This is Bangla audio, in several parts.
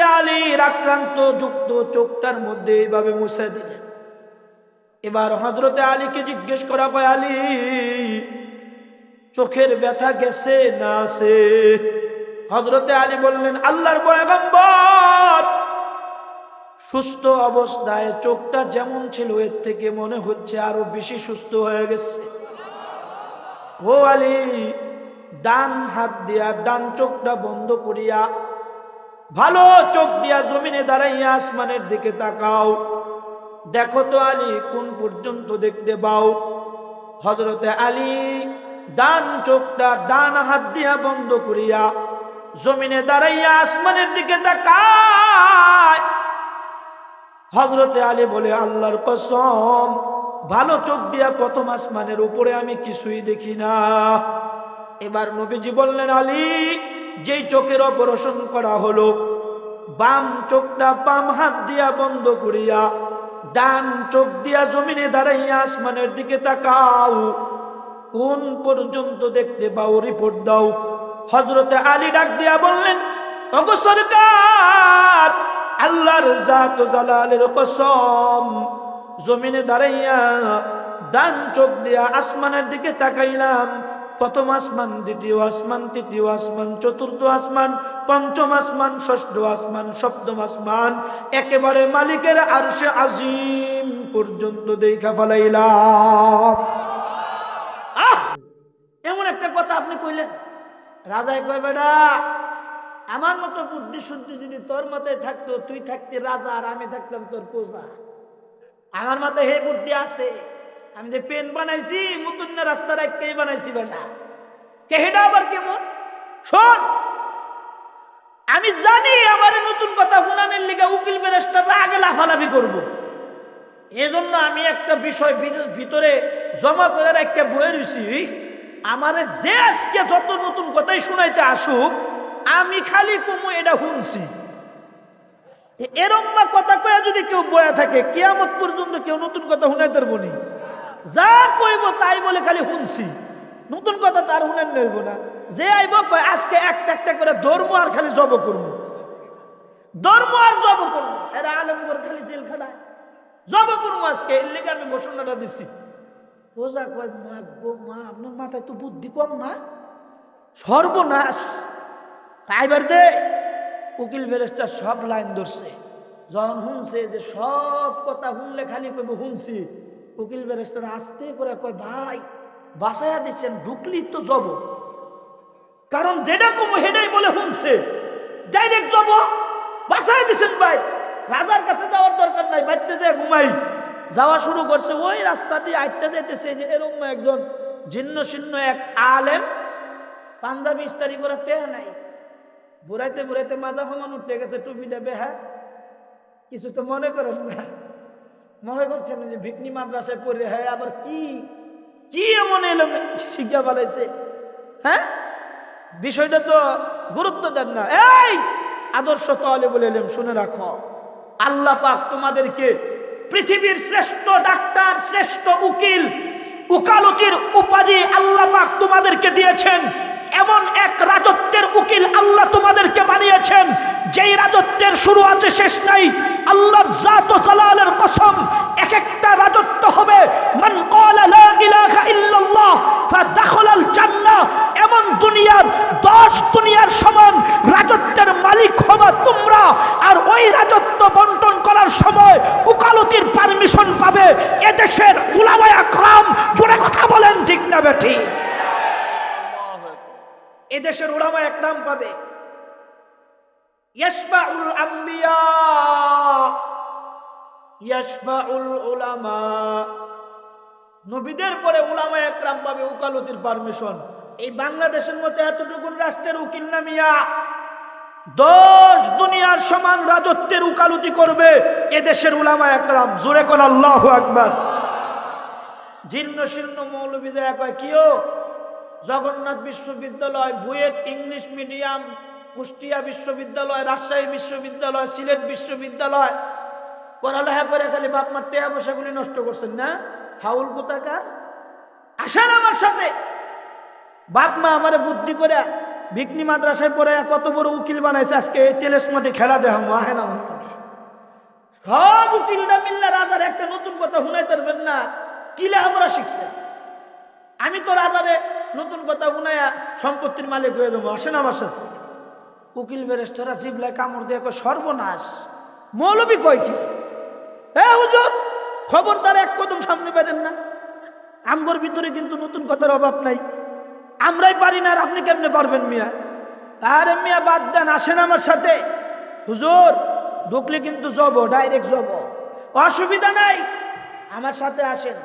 হজরতে আলীর আক্রান্ত যুক্ত চোখটার মধ্যে এইভাবে মুছে দিলেন। এবার হজরতে আলীকে জিজ্ঞেস করা হয়, আলী, চোখের ব্যথা গেছে না আছে? হজরতে আলী বললেন, আল্লাহর পয়গম্বর, সুস্থ অবস্থায় চোখটা যেমন ছিল, এর থেকে মনে হচ্ছে আরও বেশি সুস্থ হয়ে গেছে। ও আলী, ডান হাত দিয়া ডান চোখটা বন্ধ করিয়া ভালো চোখ দিয়া জমিনে দাঁড়াইয়া আসমানের দিকে তাকাও। দেখো তো আলী কোন পর্যন্ত দেখতে পাও। হজরতে আলী ডান চোখটা ডান হাত দিয়া বন্ধ করিয়া জমিনে দাঁড়াইয়া আসমানের দিকে তাকায়। হজরতে আলী বলে, আল্লাহর কসম, ভালো চোখ দিয়া প্রথম আসমানের উপরে আমি কিছুই দেখি না। এবার নবীজি বললেন, আলী যেই চোখের অপারেশন করা হলো, বাম চোখটা বাম হাত দিয়া বন্ধ করিয়া, ডান চোখ দিয়া জমিনে দাঁড়াইয়া আসমানের দিকে তাকাও। কোন পর্যন্ত দেখতে পাও রিপোর্ট দাও। হজরতে আলী ডাক দিয়া বললেন সরকার, আল্লাহর জাত জালালের কসম। জমিনে দাঁড়াইয়া ডান চোখ দিয়া আসমানের দিকে তাকাইলাম। প্রথম আসমান, দ্বিতীয় আসমান, তৃতীয় আসমান, চতুর্থ আসমান, পঞ্চম আসমান, ষষ্ঠ আসমান, সপ্তম আসমান, একেবারে মালিকের আরশে আজিম পর্যন্ত দেখা ফেলাইলাম! এমন একটা কথা আপনি কইলেন। রাজায় কয়, বেটা, আমার মতো বুদ্ধি শুদ্ধি যদি তোর মাথায় থাকতো, তুই থাকতি রাজা আর আমি থাকতাম তোর প্রজা। আমার মাথায় হে বুদ্ধি আছে। আমি যে পেন বানাইছি নতুন রাস্তার একটাই বানাইছি বেটা। কে হেটা আবার কেমন শোন, আমি জানি আমার নতুন কথা শুনানোর লিগে উকিল বেরেস্তাররা আগে লাফালাফি করব। এজন্য আমি একটা বিষয় ভিত- ভিতরে জমা করে একটা বয়ে রয়েছি আমারে যে আজকে যত নতুন কথাই শুনাইতে আসুক, আমি খালি কুমু এটা শুনছি এরম কথা কয়ে যদি কেউ বয়া থাকে, কেয়ামত পর্যন্ত কেউ নতুন কথা শুনাইতে পারব যা কইব তাই বলে খালি শুনছি। নতুন কথা তার শুনেন নইব না। যে আইব কয়, আজকে একটা একটা করে ধর্ম আর খালি জব করব। ধর্ম আর জব করব। এরা আলমগর খালি জেল খাটায় জব করব আজকে, এর লেগে আমি ঘোষণাটা দিছি। রোজা কয়, মা গো, মা, আপনার মাথায় তো বুদ্ধি কম না? সর্বনাশ। আইবার দে, উকিল বেরেস্টার সব লাইন ধরছে। যখন শুনছে যে সব কথা শুনলে খালি কইব শুনছি। উকিল বেরেস্টার আসতে করে কয়, ভাই, বাসায়া দিচ্ছেন ঢুকলি তো জব। কারণ যেটা কম হেডাই বলে শুনছে, ডাইরেক্ট জব। বাসায় দিচ্ছেন ভাই, রাজার কাছে যাওয়ার দরকার নাই বাড়তে যায়, ঘুমাই। যাওয়া শুরু করছে, ওই রাস্তা দিয়ে আইতে যেতেছে যে এরকম একজন জীর্ণ শীর্ণ এক আলেম। পাঞ্জাবি ইস্তারি করে টেয়া নাই। বুড়াইতে বুড়াইতে মাজা সমান উঠতে গেছে টুপিটা বেহা কিছু তো মনে করেন না। মনে করছেন যে ভিকনি মাদ্রাসায় পড়ে হ্যাঁ আবার কি? কি এমন এলো শিক্ষা পালাইছে হ্যাঁ? বিষয়টা তো গুরুত্ব দেন না। এই, আদর্শ তলে বলে এলাম শুনে রাখো। আল্লাহ পাক তোমাদেরকে পৃথিবীর শ্রেষ্ঠ ডাক্তার, শ্রেষ্ঠ উকিল, উকালতির উপাধি আল্লাহ পাক তোমাদেরকে দিয়েছেন। এমন এক রাজত্বের উকিল আল্লাহ তোমাদেরকে বানিয়েছেন। যেই রাজত্বের শুরু আছে, শেষ নাই। আল্লাহর জাত ও জালালের কসম এক একটা রাজত্ব হবে, মান ক্বালা লা ইলাহা ইল্লাল্লাহ, ফাদাখালাল জান্নাহ। এমন দুনিয়ার 10 দুনিয়ার সমান রাজত্বের মালিক হবা তোমরা। আর ওই রাজত্ব বন্টন করার সময় উকালতির পারমিশন পাবে। এদেশের উলামায়ে আকরাম জোরে কথা বলেন, ঠিক না বেঠি? এদেশের উলামা একরাম পাবে। ইয়াশফাউল আম্বিয়া, ইয়াশফাউল উলামা। নবীদের পরে উলামা একরাম পাবে উকালতির পারমিশন। এই বাংলাদেশের মতো এতটুকু রাষ্ট্রের উকিল নামিয়া দশ দুনিয়ার সমান রাজত্বের উকালতি করবে এদেশের উলামা একরাম। জোরে কোন আল্লাহ আকবার। জীর্ণ শীর্ণ মৌলবী যায় কয় কিও জগন্নাথ বিশ্ববিদ্যালয়, বুয়েট ইংলিশ মিডিয়াম, কুষ্টিয়া বিশ্ববিদ্যালয়, রাজশাহী বিশ্ববিদ্যালয়, সিলেট বিশ্ববিদ্যালয়। পড়ালেখা করে খালি বাপ মার টেয়া পয়সাগুলি নষ্ট করছেন না? ফাউল কোথাকার? আসেন আমার সাথে। বাপ মা আমারে বুদ্ধি করে ভিকনি মাদ্রাসায় পড়ে কত বড় উকিল বানাইছে আজকে তেলেস মাঠে খেলা দেওয়া মাহে না আমার। সব উকিলরা মিল্লা রাজার একটা নতুন কথা শুনাই পারবেন না। কিলে আমরা শিখছে আমি তো রাজারে নতুন কথা শুনাইয়া সম্পত্তির মালিক হয়ে যাব আসেন আমার সাথে? উকিল বেরেস্টারা জিবলায় কামড় দিয়ে কয়, সর্বনাশ, মৌলবি কয় কি? হ্যাঁ হুজুর, খবরদার এক কদম সামনে পারেন না। আমগর ভিতরে কিন্তু নতুন কথার অভাব নাই। আমরাই পারি না আর আপনি কেমনে পারবেন মিয়া? আরে মিয়া, বাদ দেন, আসেন আমার সাথে। হুজুর, ঢুকলে কিন্তু জব, ডাইরেক্ট জব। অসুবিধা নাই, আমার সাথে আসেন।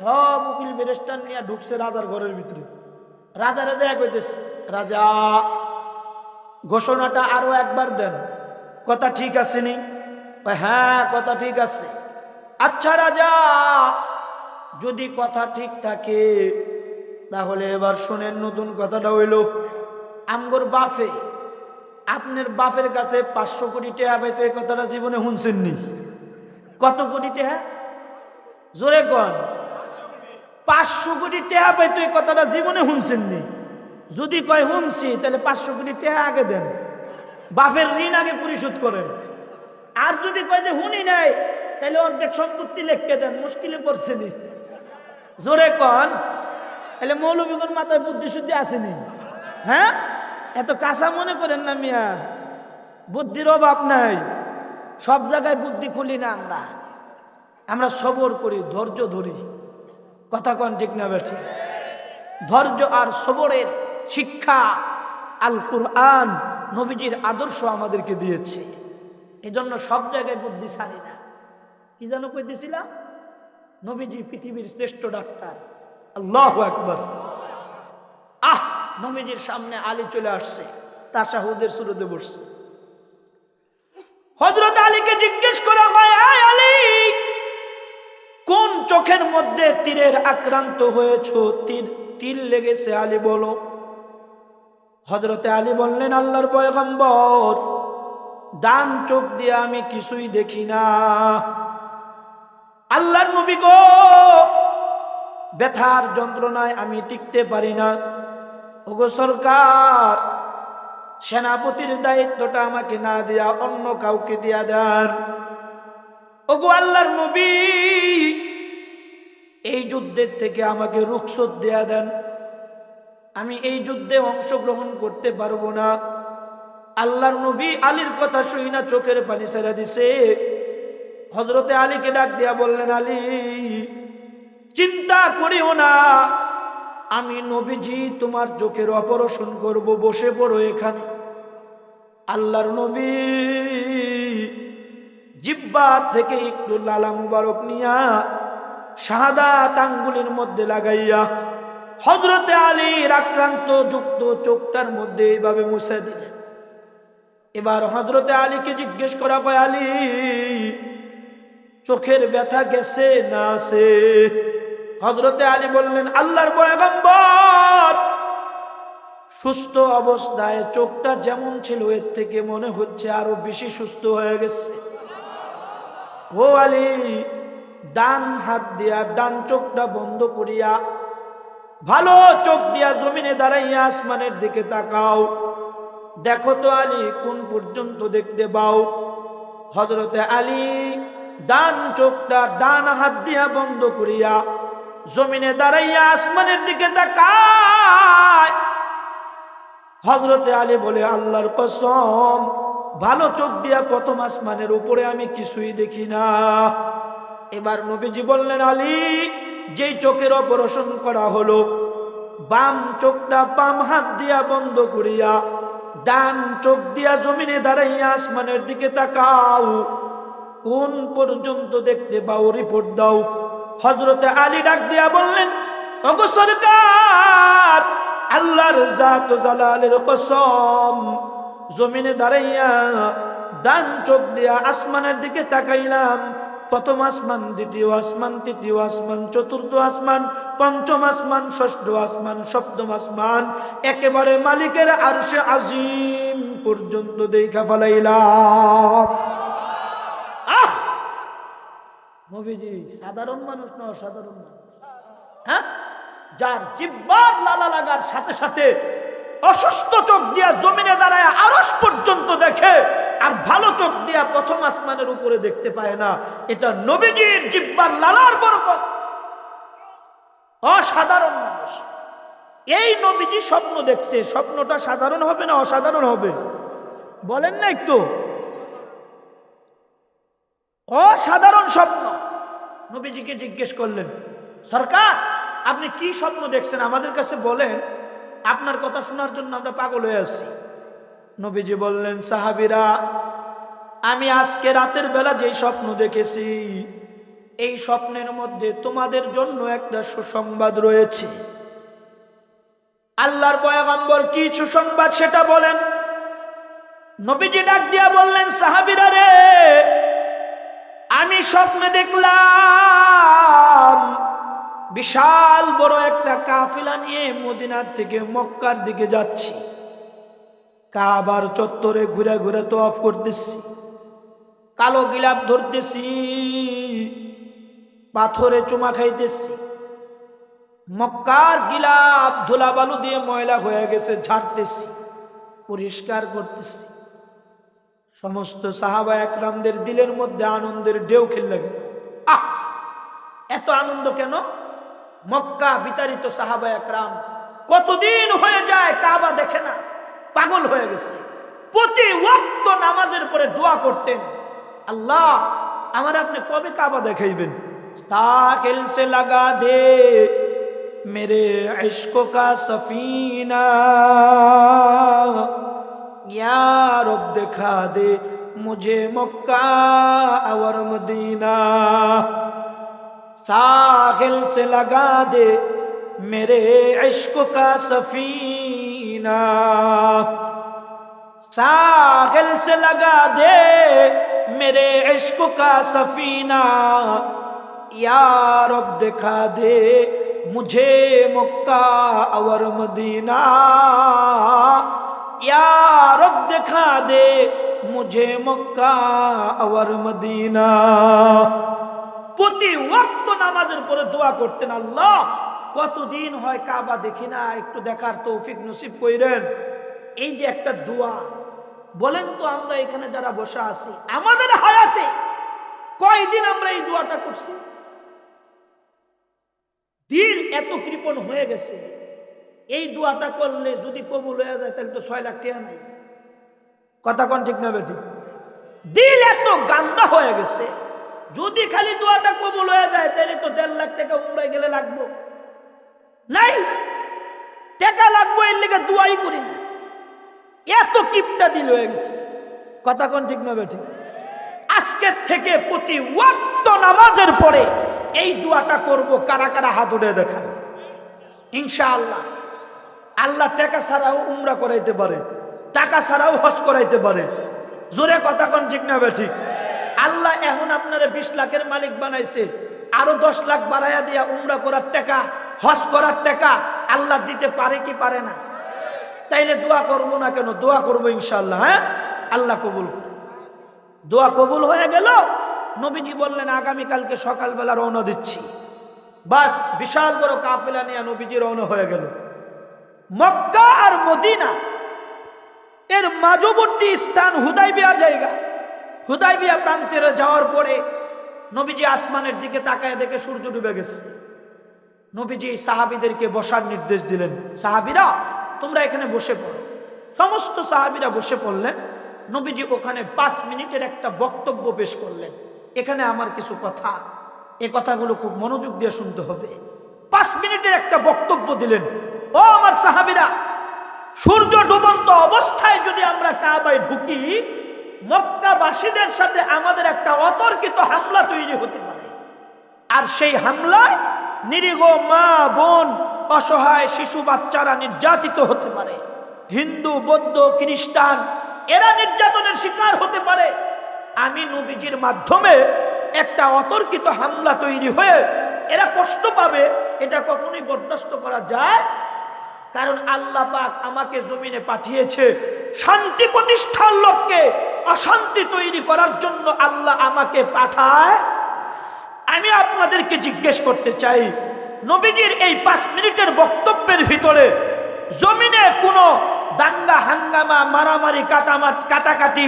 সব উকিল বেরেস্টার নিয়ে ঢুকছে রাজার ঘরের ভিতরে। রাজা রাজা এক হইতেছে, রাজা, ঘোষণাটা আরও একবার দেন। কথা ঠিক আছে নি? হ্যাঁ কথা ঠিক আছে। আচ্ছা রাজা, যদি কথা ঠিক থাকে, তাহলে এবার শোনেন নতুন কথাটা হইল আমগর বাফে, আপনার বাপের কাছে পাঁচশো কোটি টাকা পাইতো এই কথাটা জীবনে শুনছেননি? কত কোটি টাকা জোরে কন পাঁচশো কোটি টাকা পাইতো এই কথাটা জীবনে শুনছেন নি? যদি কয় শুনছি, তাহলে পাঁচশো কোটি টাকা আগে দেন। বাপের ঋণ আগে পরিশোধ করেন। আর যদি কয় যে শুনি নাই, তাহলে অর্ধেক সম্পত্তি লেখকে দেন, মুশকিলে পড়ছেনি জোরে কন, তাহলে মৌলবীগণ মাথায় বুদ্ধি শুদ্ধি আসেনি হ্যাঁ? এত কাঁচা মনে করেন না মিয়া। বুদ্ধির অভাব নাই। সব জায়গায় বুদ্ধি খুলি না আমরা। আমরা সবর করি, ধৈর্য ধরি। কথা কন ঠিক না বেঠি। ধৈর্য আর সবরের শিক্ষা আল কুরআন নবীজির আদর্শ আমাদেরকে দিয়েছে। এজন্য সব জায়গায় বুদ্ধি ছাড়ি না। কি যেন কইতেছিলাম? নবীজি পৃথিবীর শ্রেষ্ঠ ডাক্তার। আল্লাহ একবার আহ! নবীজির সামনে আলী চলে আসছে। তাশাহুদের শুরুতে বসছে। হজরত আলীকে জিজ্ঞেস করা হয়, আয় আলী কোন চোখের মধ্যে তীরের আক্রান্ত হয়েছ? তীর তীর লেগেছে আলী বলো। হজরতে আলী বললেন, আল্লাহর পয়গম্বর, ডান চোখ দিয়ে আমি কিছুই দেখি না। আল্লাহর নবী গো, ব্যথার যন্ত্রণায় আমি টিকতে পারি না। ওগো সরকার, সেনাপতির দায়িত্বটা আমাকে না দেয়া অন্য কাউকে দিয়া দেন। ওগো আল্লাহর নবী, এই যুদ্ধের থেকে আমাকে রুখসত দেয়া দেন। আমি এই যুদ্ধে অংশগ্রহণ করতে পারব না। আল্লাহর নবী আলীর কথা শুই না, চোখের পানি ছেড়ে দিছে। হজরতে আলীকে ডাক দিয়া বললেন, আলী, চিন্তা করিও না। আমি নবীজি তোমার চোখের অপারেশন করব, বসে পড়ো এখানে। আল্লাহর নবী জিব্বা থেকে একটু লালা মুবারক নিয়া শাহাদাত আঙ্গুলের মধ্যে লাগাইয়া হজরতে আলীর আক্রান্ত যুক্ত চোখটার মধ্যে এইভাবে মুছে দিলেন। এবার হজরতে আলীকে জিজ্ঞেস করা হয়, আলী, চোখের ব্যথা গেছে না সে হজরতে আলী বললেন, আল্লাহর পয়গম্বর, সুস্থ অবস্থায় চোখটা যেমন ছিল, এর থেকে মনে হচ্ছে আরও বেশি সুস্থ হয়ে গেছে। ও আলী, ডান হাত দিয়া ডান চোখটা বন্ধ করিয়া ভালো চোখ দিয়া জমিনে দাঁড়াইয়া আসমানের দিকে তাকাও। দেখো তো আলী, কোন পর্যন্ত দেখতে পাও? হজরতে আলী ডান চোখটা ডান হাত দিয়া বন্ধ করিয়া জমিনে দাঁড়াইয়া আসমানের দিকে তাকায়। হজরতে আলী বলে, আল্লাহর কসম ভালো চোখ দিয়া প্রথম আসমানের উপরে আমি কিছুই দেখি না। এবার নবীজি বললেন, আলী, যেই চোখের অপারেশন করা হলো, বাম চোখটা বাম হাত দিয়া বন্ধ করিয়া, ডান চোখ দিয়া জমিনে দাঁড়াইয়া আসমানের দিকে তাকাও। কোন পর্যন্ত দেখতে পাও রিপোর্ট দাও। হজরতে আলী ডাক দিয়া বললেন অগো সরকার, আল্লাহর জাত জালালের কসম জমিনে দাঁড়াইয়া ডান চোখ দিয়া আসমানের দিকে তাকাইলাম। প্রথম আসমান, দ্বিতীয় আসমান, তৃতীয় আসমান, চতুর্থ আসমান, পঞ্চম আসমান, ষষ্ঠ আসমান, সপ্তম আসমান, একেবারে মালিকের আরশে আজিম পর্যন্ত দেখা ফেলাইলাম। আহ! সাধারণ মানুষ না অসাধারণ মানুষ? হ্যাঁ? যার জিব্বার লালা লাগার সাথে সাথে অসুস্থ চোখ দিয়া জমিনে দাঁড়ায় আরস পর্যন্ত দেখে, আর ভালো চোখ দিয়া প্রথম আসমানের উপরে দেখতে পায় না। এটা নবীজির জিব্বার লালার বরকত। অসাধারণ মানুষ। এই নবীজি স্বপ্ন দেখছে। স্বপ্নটা সাধারণ হবে না অসাধারণ হবে? বলেন না একটু। অসাধারণ স্বপ্ন। নবীজিকে জিজ্ঞেস করলেন, সরকার, আপনি কি স্বপ্ন দেখছেন? আমাদের কাছে বলেন। আপনার কথা শোনার জন্য আমরা পাগল হয়ে আছি। নবীজি বললেন, সাহাবিরা, আমি আজকে রাতের বেলা যে স্বপ্ন দেখেছি, এই স্বপ্নের মধ্যে তোমাদের জন্য একটা সুসংবাদ রয়েছে। আল্লাহর পয়গম্বর কি সুসংবাদ সেটা বলেন? নবীজি ডাক দিয়া বললেন, সাহাবিরা রে, আমি স্বপ্নে দেখলাম বিশাল বড় একটা কাফিলা নিয়ে মদিনার থেকে মক্কার দিকে যাচ্ছি। কাবার চত্বরে ঘুরে ঘুরে তো অফ করতেছি। কালো গিলাপ ধরতেছি। পাথরে চুমা খাইতেছি। মক্কার গিলাপ ধুলাবালু দিয়ে ময়লা হয়ে গেছে, ঝাড়তেছি, পরিষ্কার করতেছি। সমস্ত সাহাবা একরামদের দিলের মধ্যে আনন্দের ঢেউ খেললে গেল আহ! এত আনন্দ কেন? মক্কা বিতাড়িত সাহাবা একরাম কতদিন হয়ে যায় কাবা দেখে না, পাগল হয়ে গেছে। প্রতি ওক্ত নামাজের পরে দোয়া করতেন, আল্লাহ, আমার আপনি কবে কাবা দেখাইবেন? সাকিল সে লাগা দে, মেরে ইশক কা সফিনা। দেখা দে, মুঝে মক্কা আওয়ার মদিনা। साहिल से लगा दे मेरे इश्क का सफीना। साहिल से लगा दे मेरे इश्क का सफीना। या रब दिखा दे मुझे मुक्का और मदीना। या रब दिखा दे मुझे मुक्का और मदीना। প্রতি ওয়াক্ত নামাজের পরে দোয়া করতেন, আল্লাহ, কতদিন হয় কাবা দেখি না, একটু দেখার তৌফিক নসিব কইরেন। এই যে একটা দোয়া, বলেন তো আমরা এখানে যারা বসে আছি, আমাদের হায়াতে কয়দিন আমরা এই দোয়াটা করছি? দিল এত কৃপণ হয়ে গেছে, এই দোয়াটা করলে যদি কবুল হয়ে যায়, তাহলে তো ছয় লাখ টাকা নাই। কথা কন ঠিক না বেটি দিল এত গান্দা হয়ে গেছে যদি খালি দোয়াটা কবুল হয়ে যায়, তাহলে তো দেড় লাখ টাকা উমরায় গেলে লাগবো। নাই, টাকা লাগবো এর লেগে দোয়াই করি না। এত কিপটা দিল হয়ে গেছে। কথা কোন ঠিক না বেটি আজকের থেকে প্রতি ওয়াক্ত নামাজের পরে এই দোয়াটা করব, কারা কারা হাত উঠে দেখান। ইনশাআল্লাহ, আল্লাহ আল্লাহ টাকা ছাড়াও উমরা করাইতে পারে, টাকা ছাড়াও হজ করাইতে পারে। জোরে কথা কোন ঠিক না বে ঠিক আল্লাহ এখন আপনারা বিশ লাখের মালিক বানাইছে। আরও দশ লাখ বাড়াইয়া দিয়া উমরা করার টাকা, হজ করার টাকা, আল্লাহ দিতে পারে কি পারে না? তাইলে দোয়া করব না কেন? দোয়া করব ইনশাল্লাহ হ্যাঁ? আল্লাহ কবুল করে দোয়া কবুল হয়ে গেল, নবীজি বললেন আগামীকালকে সকালবেলা রওনা দিচ্ছি। বাস, বিশাল বড় কাফেলা নিয়ে নবীজি রওনা হয়ে গেল। মক্কা আর মদিনা, এর মাঝবর্তী স্থান হুদাইবিয়া জায়গা। হুদাইবিয়া প্রান্তের যাওয়ার পরে নবীজি আসমানের দিকে তাকায় দেখে সূর্য ডুবে গেছে। নবীজি সাহাবিদেরকে বসার নির্দেশ দিলেন, সাহাবিরা, তোমরা এখানে বসে পড়ো। সমস্ত সাহাবিরা বসে পড়লেন। নবীজি ওখানে পাঁচ মিনিটের একটা বক্তব্য পেশ করলেন, এখানে আমার কিছু কথা, এ কথাগুলো খুব মনোযোগ দিয়ে শুনতে হবে। পাঁচ মিনিটের একটা বক্তব্য দিলেন, ও আমার সাহাবিরা, সূর্য ডুবন্ত অবস্থায় যদি আমরা কাবায় ঢুকি মক্কাবাসীদের সাথে আমাদের একটা অতর্কিত হামলা তৈরি হতে পারে। আর সেই হামলায় নিরীহ মা, বোন, অসহায় শিশু বাচ্চারা নির্যাতিত হতে পারে। হিন্দু, বৌদ্ধ, খ্রিস্টান, এরা নির্যাতনের শিকার হতে পারে। আমি নবীজির মাধ্যমে একটা অতর্কিত হামলা তৈরি হয়ে এরা কষ্ট পাবে, এটা কখনোই বরদাস্ত করা যায়। কারণ আল্লাহ পাক আমাকে জমিনে পাঠিয়েছে শান্তি প্রতিষ্ঠার লক্ষ্যে অশান্তি তৈরি করার জন্য আল্লাহ আমাকে পাঠায়। আমি আপনাদেরকে জিজ্ঞেস করতে চাই, নবীজির এই পাঁচ মিনিটের বক্তব্যের ভিতরে জমিনে কোনো দাঙ্গা, হাঙ্গামা, মারামারি কাটামাট কাটাকাটি,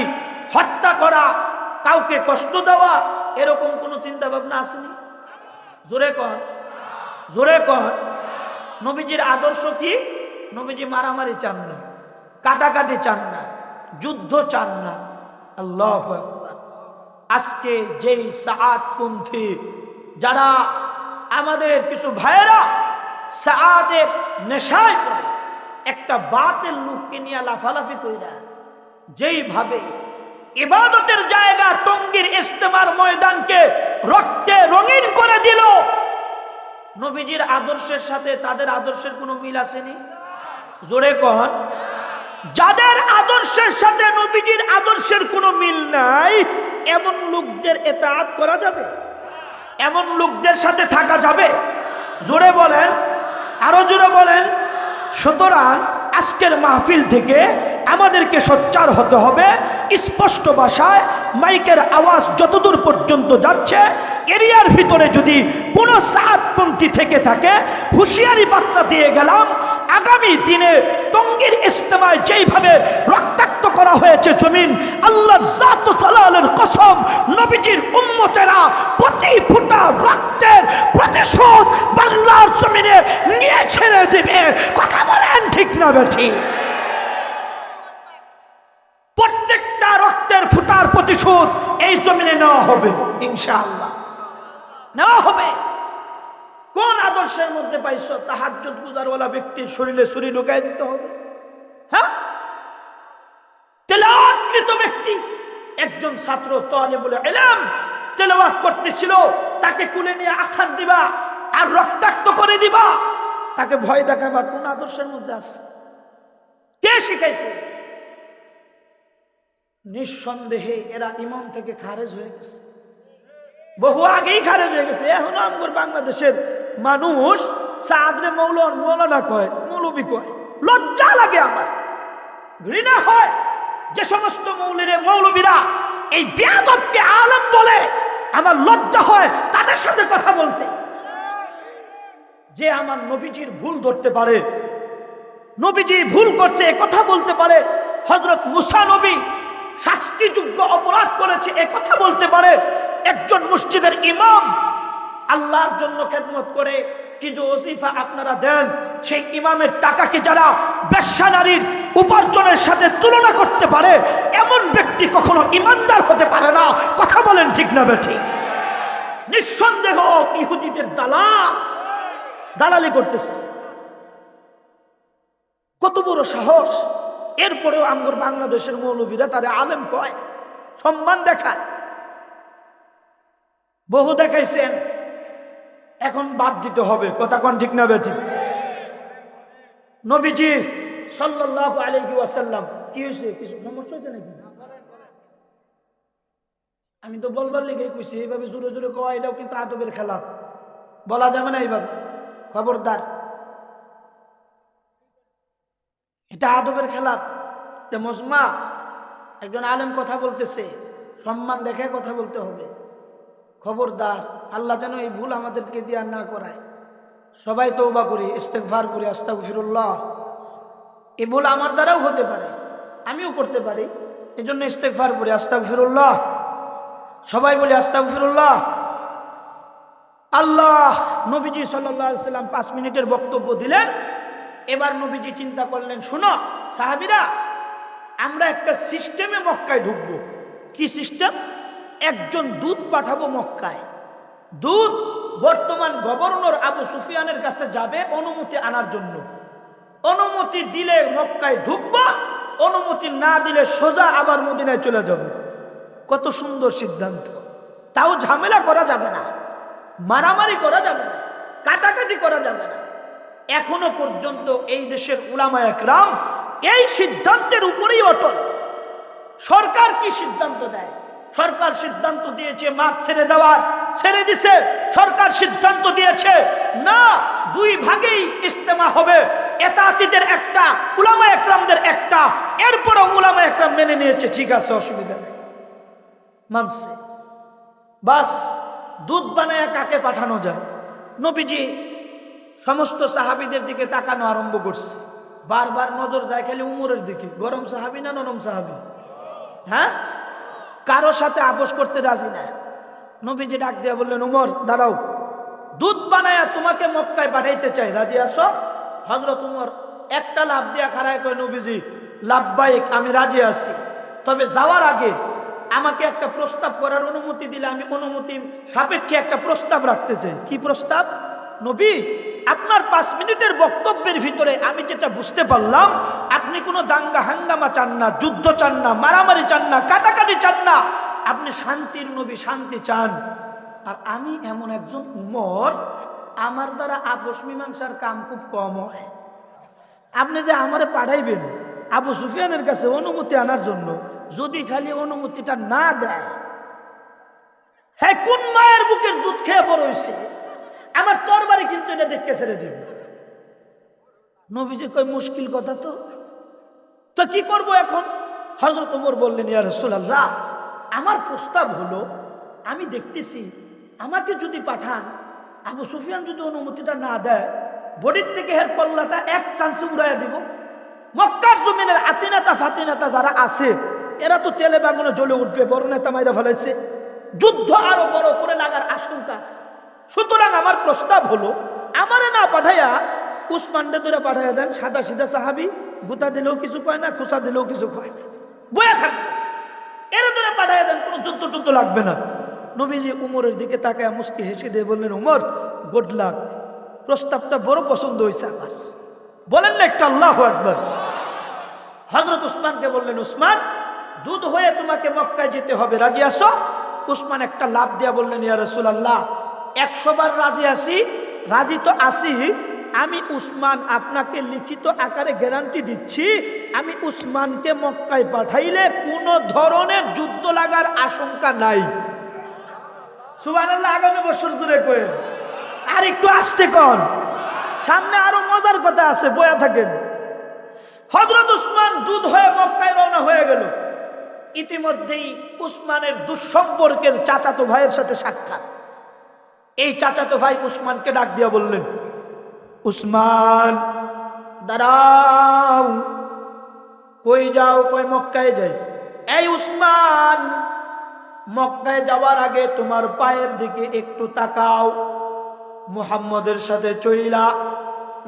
হত্যা করা, কাউকে কষ্ট দেওয়া, এরকম কোনো চিন্তা ভাবনা আসেনি? জোরে কর জোরে কর নবীজির আদর্শ কি? নবীজি মারামারি চান না, কাটাকাটি চান না, যুদ্ধ চান না। আল্লাহ আজকে যেই সাহাতপন্থী যারা আমাদের কিছু ভাইয়েরা সাহাতের নেশায় করে একটা বাতের লোককে নিয়ে লাফালাফি কইরা, যেইভাবে ইবাদতের জায়গা টঙ্গীর ইস্তেমার ময়দানকে রক্তে রঙিন করে দিল, নবীজির আদর্শের সাথে তাদের আদর্শের কোনো মিল আসেনি? জোরে কন। যাদের আদর্শের সাথে নবীজির আদর্শের কোনো মিল নাই, এমন লোকদের এতাত করা যাবে? এমন লোকদের সাথে থাকা যাবে? জোরে বলেন, আরও জোরে বলেন। সুতরাং আজকের মাহফিল থেকে আমাদেরকে সোচ্চার হতে হবে, স্পষ্ট ভাষায় মাইকের আওয়াজ যতদূর পর্যন্ত যাচ্ছে, এরিয়ার ভিতরে যদি কোনো সাতপন্থী থেকে থাকে, হুঁশিয়ারি বার্তা দিয়ে গেলাম আগামী দিনে টঙ্গীর ইস্তেমায় যেইভাবে রক্তাক্ত করা হয়েছে জমিন আল্লাহ জাত সালালের কসম, নবীজির উম্মতেরা প্রতি ফুটা রক্তের প্রতিশোধ বাংলার জমিনে নিয়ে ছেড়ে দেবে। কথা বলেন ঠিক না বেঠি? প্রত্যেকটা রক্তের ফুটার প্রতিশোধ এই জমিনে নেওয়া হবে, ইনশাআল্লাহ। নেওয়া হবে। কোন আদর্শের মধ্যে পাইছো? তাহাজ্জুদ গুজারওয়ালা ব্যক্তির শরীরে শরীর ঢুকাই দিতে হবে। হ্যাঁ? তেলাওয়াতকৃত ব্যক্তি, একজন ছাত্র তলে বলে এলাম তেলাওয়াত করতেছিল, তাকে কুলে নিয়ে আসার দিবা আর রক্তাক্ত করে দিবা। তাকে ভয় দেখাবার কোন আদর্শের মধ্যে আছে? কে শিখাইছে? নিঃসন্দেহে এরা ইমাম থেকে খারেজ হয়ে গেছে। বহু আগেই খারেজ হয়ে গেছে। এখন আমগর বাংলাদেশের মানুষ সাদরে মৌলন, মৌলানা কয়, মৌলবি কয়, লজ্জা লাগে আমার। ঘৃণা হয় যে সমস্ত মৌলিরে মৌলবীরা এই বেয়াদবকে আলম বলে আমার লজ্জা হয় তাদের সাথে কথা বলতে। যে আমার নবীজির ভুল ধরতে পারে, নবীজি ভুল করছে কথা বলতে পারে হজরত মুসা নবী শাস্তিযোগ্য অপরাধ করেছে কথা বলতে পারে, একজন মসজিদের ইমাম আল্লাহর জন্য খেদমত করে কি যে ওজিফা আপনারা দেন, সেই ইমামের টাকাকে যারা বেশ্যা নারীর উপার্জনের সাথে তুলনা করতে পারে, এমন ব্যক্তি কখনো ইমানদার হতে পারে না। কথা বলেন ঠিক না বেঠি? নিঃসন্দেহ ইহুদিদের দালাল দালালি করতেছে। কত বড় সাহস। এরপরেও আমগর বাংলাদেশের মৌলবীরা তারে আলেম কয়, সম্মান দেখায়। বহু দেখাইছেন। এখন বাদ দিতে হবে। কথা কোন ঠিক না বেঠিক? নবীজি সাল্লাল্লাহু আলাইহি ওয়াসাল্লাম, কি হয়েছে কিছু সমস্যা হয়েছে নাকি? আমি তো বলবার লেগে কইছি, এইভাবে জোরে জোরে কওয়া, এটাও কিন্তু আদবের খেলা। বলা যাবে না এইভাবে। খবরদার। এটা আদবের খেলাপ যে মজমা, একজন আলেম কথা বলতেছে, সম্মান দেখে কথা বলতে হবে। খবরদার, আল্লাহ যেন এই ভুল আমাদেরকে দিয়ে না করায়। সবাই তৌবা করি ইস্তেকভার করি আস্তাক ফিরুল্লাহ এই ভুল আমার দ্বারাও হতে পারে, আমিও করতে পারি। এই জন্য ইস্তেকভার করি আস্তাক ফিরুল্লাহ সবাই বলি আস্তাক ফিরুল্লাহ আল্লাহ নবীজি সাল্লাম পাঁচ মিনিটের বক্তব্য দিলেন। এবার নবীজি চিন্তা করলেন, শোনো, সাহাবিরা, আমরা একটা সিস্টেমে মক্কায় ঢুকবো। কি সিস্টেম একজন দূত পাঠাবো মক্কায়। দূত বর্তমান গভর্নর আবু সুফিয়ানের কাছে যাবে অনুমতি আনার জন্য। অনুমতি দিলে মক্কায় ঢুকবো, অনুমতি না দিলে সোজা আবার মদিনায় চলে যাব। কত সুন্দর সিদ্ধান্ত। তাও ঝামেলা করা যাবে না। মারামারি করা যাবে না। কাটাকাটি করা যাবে না। এখনও পর্যন্ত এই দেশের উলামা একরাম এই সিদ্ধান্তের উপরেই অটল। সরকার কি সিদ্ধান্ত দেয়? সরকার সিদ্ধান্ত দিয়েছে মাছ ছেড়ে দেওয়ার, ছেড়ে দিছে। সরকার সিদ্ধান্ত দিয়েছে, না, দুই ভাগেই ইস্তেমা হবে। এতাতিদের একটা, উলামা একরামদের একটা। এরপরও উলামা একরাম মেনে নিয়েছে, ঠিক আছে, অসুবিধা নেই। মানছে। বাস, দুধ বানায় কাকে পাঠানো যায়? নবীজি সমস্ত সাহাবিদের দিকে তাকানো আরম্ভ করছে। বারবার নজর যায় খালি উমরের দিকে। গরম সাহাবি না নরম সাহাবি? হ্যাঁ? কারও সাথে আপোষ করতে রাজি না। নবীজি ডাক দিয়া বললেন, উমর, দাঁড়াও। দুধ বানায়া তোমাকে মক্কায় পাঠাইতে চাই, রাজি আসো হজরত উমর একটা লাভ দিয়া খারায় কয়, নবীজি লাভবাহিক আমি রাজি আছি। তবে যাওয়ার আগে আমাকে একটা প্রস্তাব করার অনুমতি দিলে, আমি অনুমতি সাপেক্ষে একটা প্রস্তাব রাখতে চাই। কি প্রস্তাব? নবী, আপনার পাঁচ মিনিটের বক্তব্যের ভিতরে আমি যেটা বুঝতে পারলাম, আপনি কোনো দাঙ্গা হাঙ্গামা চান না, যুদ্ধ চান না, মারামারি চান না, কাটাকাটি চান না, আপনি শান্তির নবী, শান্তি চান। আর আমি এমন একজন উমর, আমার দ্বারা আপোষ মীমাংসার কাম খুব কম হয়। আপনি যে আমারে পাঠাইবেন আবু সুফিয়ানের কাছে অনুমতি আনার জন্য, যদি খালি অনুমতিটা না দেয় হ্যাঁ কোন মায়ের বুকের দুধ খেয়ে বড় হয়েছে আমার তরবারি কিন্তু এটা দেখতে ছেড়ে দিব। নবীজি কই মুশকিল কথা তো। তো কি করব এখন? হজরত ওমর বললেন, ইয়া রাসূলুল্লাহ, আমার প্রস্তাব হলো, আমি দেখতেছি আমাকে যদি পাঠান, আবু সুফিয়ান যদি অনুমতিটা না দেয়, বডির থেকে হের পল্লাটা এক চান্সে উড়াইয়া দিব। মক্কার জমিনের আতিনেতা ফাতিনেতা যারা আছে, এরা তো তেলে বাগুনে জ্বলে উঠবে, বড় নেতা মাইরা ফেলাইছে। যুদ্ধ আরও বড় করে লাগার আশঙ্কা আছে। সুতরাং আমার প্রস্তাব হলো, আমারে না পাঠাইয়া উসমানকে ধরে পাঠাইয়া দেন, সাদা সিধা সাহাবি, গুতা দিলেও কিছু কয় না, খুসা দিলেও কিছু কয় না। বয়া থাকবে। এরা ধরে পাঠাইয়া দেন, কোনো যুদ্ধ টুদ্ধ লাগবে না। নবীজি উমরের দিকে তাকায় মুসকি হেসে দিয়ে বললেন, উমর গুড লাক প্রস্তাবটা বড় পছন্দ হয়েছে আমার। বলেন না একটা আল্লাহ একবার হজরত উসমানকে বললেন, উসমান দুধ হয়ে তোমাকে মক্কায় যেতে হবে, রাজি আসো উসমান একটা লাভ দিয়া বললেন, ইয়া রাসূলুল্লাহ একশো বার রাজি আসি রাজি তো আসি আমি উসমান আপনাকে লিখিত আকারে গ্যারান্টি দিচ্ছি, আমি উসমানকে মক্কায় পাঠাইলে কোনো ধরনের যুদ্ধ লাগার আশঙ্কা নাই। সুবহানাল্লাহ, আগামী বছর ধরে কয়ে আর একটু আসতে কন। সামনে আরও মজার কথা আছে, বয়া থাকেন। হজরত উসমান দুধ হয়ে মক্কায় রওনা হয়ে গেল। ইতিমধ্যেই উসমানের দুঃসম্পর্কের চাচাতো ভাইয়ের সাথে সাক্ষাৎ। এই চাচাতো ভাই উসমানকে ডাক দিয়া বললেন, উসমান, দাঁড়াও। কই যাও, কই মক্কায় যাই? এই উসমান, মক্কায় যাওয়ার আগে তোমার পায়ের দিকে একটু তাকাও। মুহাম্মদের সাথে চইলা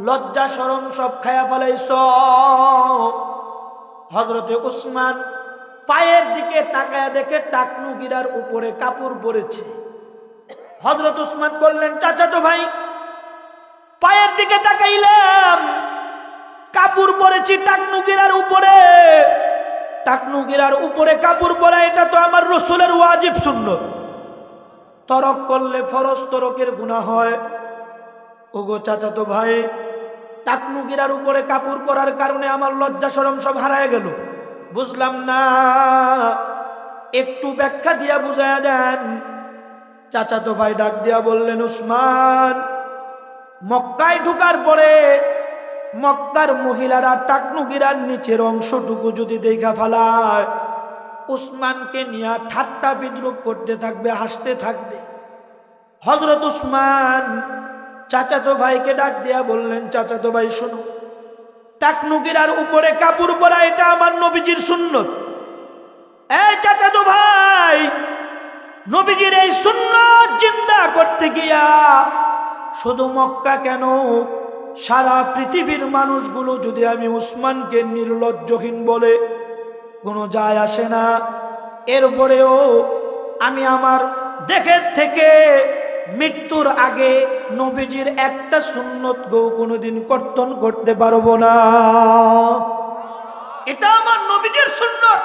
লজ্জা সরম সব খায়া ফেলাইছ। হজরতে উসমান পায়ের দিকে তাকায়া দেখে টাকনু গিরার উপরে কাপড় পরেছে। হজরত উসমান বললেন, চাচাতো ভাই, পায়ের দিকে তাকাইলাম। কাপড় পরেছি টাকনু গিরার উপরে। টাকনু গিরার উপরে কাপড় পরা, এটা তো আমার রসুলের ওয়াজিব সুন্নত। তরক করলে ফরজ তরকের গুণা হয়। ওগো চাচাতো ভাই টাকনু গিরার উপরে কাপড় পরার কারণে আমার লজ্জা সরম সব হারায় গেল। বুঝলাম না, একটু ব্যাখ্যা দিয়া বুঝায়া দেন। চাচাতো ভাই ডাক দিয়া বললেন, উসমান, মক্কায় ঢুকার পরে মক্কার মহিলারা টাকনুগিরার নিচের অংশটুকু যদি দেখা ফেলায়, উসমানকে নিয়ে ঠাট্টা বিদ্রুপ করতে থাকবে, হাসতে থাকবে। হজরত উসমান চাচাতো ভাইকে ডাক দিয়া বললেন, চাচাতো ভাই, শোনো, টাকনুগিরার উপরে কাপড় পরা এটা আমার নবীজির সুন্নত। এই চাচাতো ভাই নবীজির এই সুন্নত চিন্তা করতে গিয়া শুধু মক্কা কেন? সারা পৃথিবীর মানুষগুলো যদি আমি উসমানকে নির্লজ্জহীন বলে কোনো যায় আসে না, এরপরেও আমি আমার দেখের থেকে মৃত্যুর আগে নবীজির একটা সুন্নত গৌ কোনোদিন কর্তন করতে পারব না। এটা আমার নবীজির সুন্নত।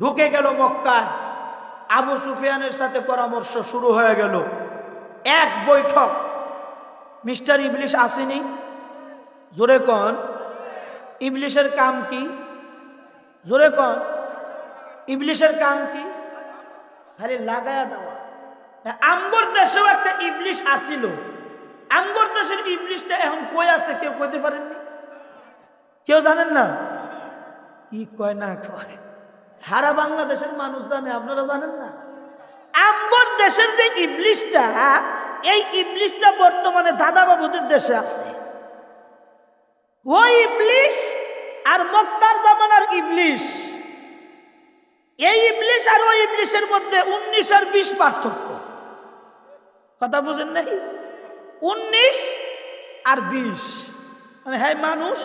ঢুকে গেল মক্কায়। আবু সুফিয়ানের সাথে পরামর্শ শুরু হয়ে গেল। এক বৈঠক। মিস্টার ইবলিশ আসেনি। জোরে কন। ইবলিশের কাম কি? জোরে কন। ইবলিশের কাম কি? খালি লাগায়া দেওয়া। আম্বর দেশেও একটা ইবলিশ আসিল। আম্বর দেশের ইবলিশটা এখন কই আছে কেউ কইতে পারেননি? কেউ জানেন না? কি কয় না কয়? সারা বাংলাদেশের মানুষ জানে, আপনারা জানেন না? আম্বর দেশের যে ইবলিশটা, এই ইবলিশটা বর্তমানে দাদা বাবুদের দেশে আছে। ওই ইবলিশ আর মক্কার জামানার ইবলিশ। এই ইবলিশ আর ওই ইবলিশের মধ্যে উনিশ আর বিশ পার্থক্য। কথা বুঝেন নাই? উনিশ আর বিশ। মানে হ্যাঁ মানুষ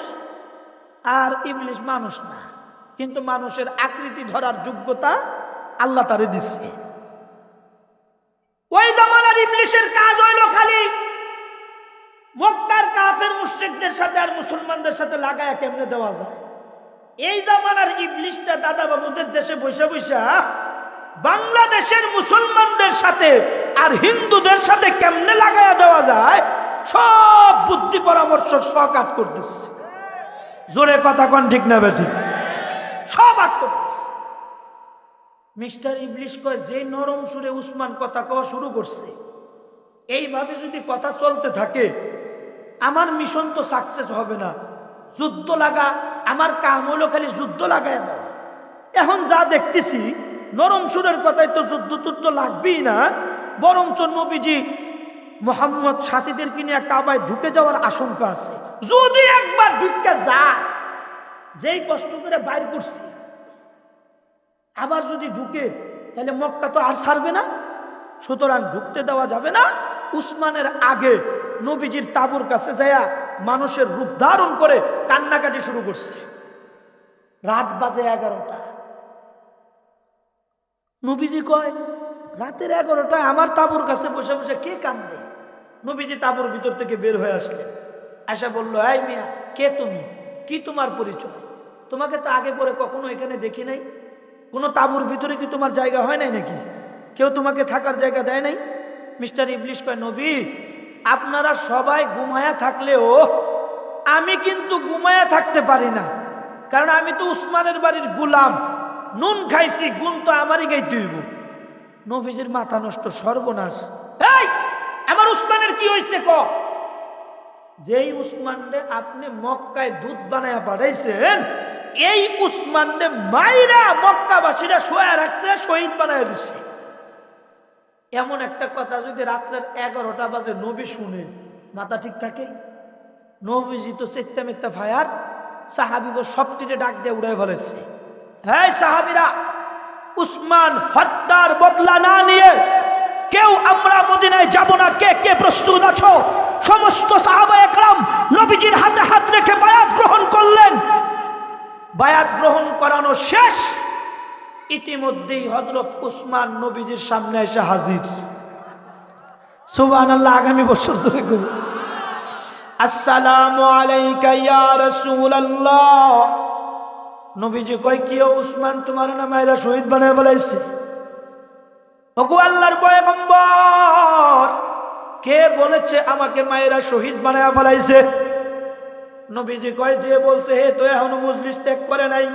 আর ইবলিশ মানুষ না। কিন্তু মানুষের আকৃতি ধরার যোগ্যতা আল্লাহ তারে দিচ্ছে ওই জামানার ইবলিশের কাজ হইল খালি মক্কার কাফের মুশ্রিকদের সাথে আর মুসলমানদের সাথে লাগায় কেমনে দেওয়া যায়? এই জামানার ইবলিশটা দাদা বাবুদের দেশে বসে বসে বাংলাদেশের মুসলমানদের সাথে আর হিন্দুদের সাথে কেমনে লাগায়া দেওয়া যায়? সব বুদ্ধি পরামর্শ আট করতেছে জোরে কথা কন ঠিক না বেঠি সব আট করতেছে। মিস্টার ইবলিশ কয়, যে নরম সুরে উসমান কথা কওয়া শুরু করছে, এইভাবে যদি কথা চলতে থাকে, আমার মিশন তো সাকসেস হবে না। যুদ্ধ লাগা, আমার কাম হলো খালি যুদ্ধ লাগায় দেওয়া। এখন যা দেখতেছি, নরম সুরের কথায় তো যুদ্ধ টুদ্ধ লাগবেই না, বরঞ্চ নবীজি মোহাম্মদ সাথীদেরকে নিয়ে কাবায় ঢুকে যাওয়ার আশঙ্কা আছে। যদি একবার ঢুকে যা যেই কষ্ট করে বাইর করছি, আবার যদি ঢুকে, তাহলে মক্কা তো আর ছাড়বে না। সুতরাং ঢুকতে দেওয়া যাবে না। উসমানের আগে নবীজির তাবুর কাছে যায়া মানুষের রূপ ধারণ করে কান্নাকাটি শুরু করছে। রাত বাজে এগারোটা। নবীজি কয়, রাতের এগারোটায় আমার তাবুর কাছে বসে বসে কে কান্দে? নবীজি তাবুর ভিতর থেকে বের হয়ে আসলেন। আশা বলল, এই মিয়া, কে তুমি? কি তোমার পরিচয়? তোমাকে তো আগে পরে কখনো এখানে দেখি নাই। কোনো তাবুর ভিতরে কি তোমার জায়গা হয় নাই নাকি? কেউ তোমাকে থাকার জায়গা দেয় নাই? মিস্টার ইবলিশ কয়, নবী, আপনারা সবাই ঘুমায়া থাকলেও আমি কিন্তু ঘুমায়া থাকতে পারি না। কারণ আমি তো উসমানের বাড়ির গুলাম। নুন খাইছি গুণ তো আমারই গাইতে হইব। নবীজির মাথা নষ্ট, সর্বনাশ। এই আমার উসমানের কি হয়েছে ক যেই উসমানরে আপনি মক্কায় দুধ বানায়া পাঠাইছেন, এই উসমানরে মাইরা মক্কাবাসীরা শোয়া রাখছে, শহীদ বানায় দিচ্ছে এমন একটা কথা যদি রাত্রের এগারোটা বাজে নবী শুনে, মাথা ঠিক থাকে? নবীজি তো চেত্তা মেত্তা ফায়ার সাহাবিগো সবটিতে ডাক দিয়ে উড়াই ফেলেছে। হ্যাঁ সাহাবিরা, উসমান হত্যার বদলা না নিয়ে কেউ আমরা মদিনায় যাব না, কে কে প্রস্তুত আছো? সমস্ত সাহাবা একরাম নবীজির হাতে হাত রেখে বায়াত গ্রহণ করলেন। বায়াত গ্রহণ করানো শেষ। ইতিমধ্যেই হজরত উসমান নবীজির সামনে এসে হাজির। সুবান আল্লাহ আগামী বছর ধরে আসসালামু আলাইকা ইয়া নবীজি কয়, কি উসমান, তোমার নামে এরা শহীদ বানায় বলাইছে আল্লাহর পয়গম্বর কে বলেছে আমাকে মায়েরা শহীদ বানায় ফেলাইছে? নবীজি কয়, যে বলছে, হে তো এখনও মজলিস ত্যাগ করে নাই।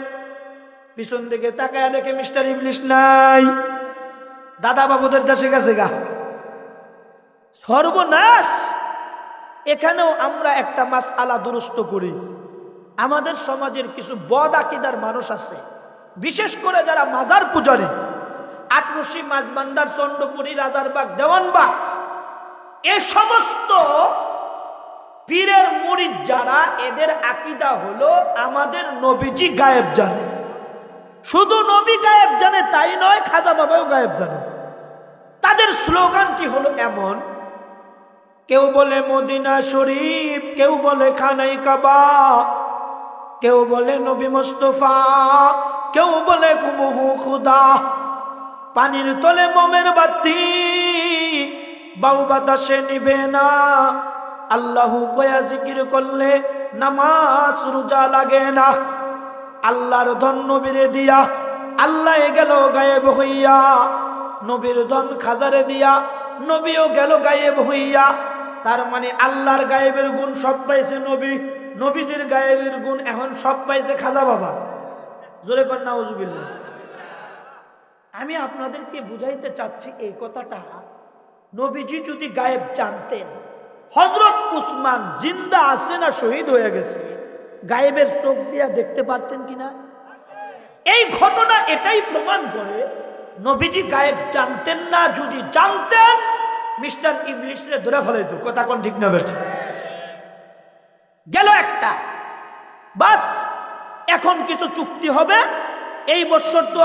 পিছন দিকে তাকায় দেখে মিস্টার ইংলিশ নাই। দাদা বাবুদের দেশে গেছে গা। সর্বনাশ! এখানেও আমরা একটা মাস আলা দুরস্ত করি। আমাদের সমাজের কিছু বদ আকিদার মানুষ আছে। বিশেষ করে যারা মাজার পূজারী। আটরশি মাঝবান্ডার চন্ডপুরি, রাজারবাগ, দেওয়ানবাগ। এ সমস্ত পীরের মুরিদ যারা, এদের আকিদা হলো আমাদের নবীজি গায়েব জানে। শুধু নবী গায়েব জানে, তাই নয় খাজা বাবাও গায়েব জানে। তাদের স্লোগানটি হলো এমন, কেউ বলে মদিনা শরীফ, কেউ বলে খানাই কাবা, কেউ বলে নবী মোস্তফা, কেউ বলে হুবহু খুদা। পানির তলে মোমের বাতি বাউ বাতাসে নিবে না। আল্লাহু কয়া জিকির করলে নামাজ রোজা লাগে না। আল্লাহর ধন নবীরে দিয়া আল্লাহ গেল গায়েব হইয়া। নবীর ধন খাজারে দিয়া নবীও গেল গায়েব হইয়া। তার মানে আল্লাহর গায়েবের গুণ সব পাইছে নবী, নবীজির গায়েবের গুণ এখন সব পাইছে খাজা বাবা। জোরে কর নাউজুবিল্লাহ আমি আপনাদেরকে বুঝাইতে চাচ্ছি এই কথাটা নবীজি যদি গায়েব জানতেন হজরত উসমান জিন্দা আছে না শহীদ হয়ে গেছে, গায়েবের চোখ দিয়া দেখতে পারতেন কিনা? এই ঘটনা এটাই প্রমাণ করে নবীজি গায়েব জানতেন না, যদি জানতেন, মিস্টার ইংলিশরে ধরে ফেলে ফেলাইতো। কথা কোন ঠিক না বেঠে? গেল একটা। বাস, এখন কিছু চুক্তি হবে, এই বছর তো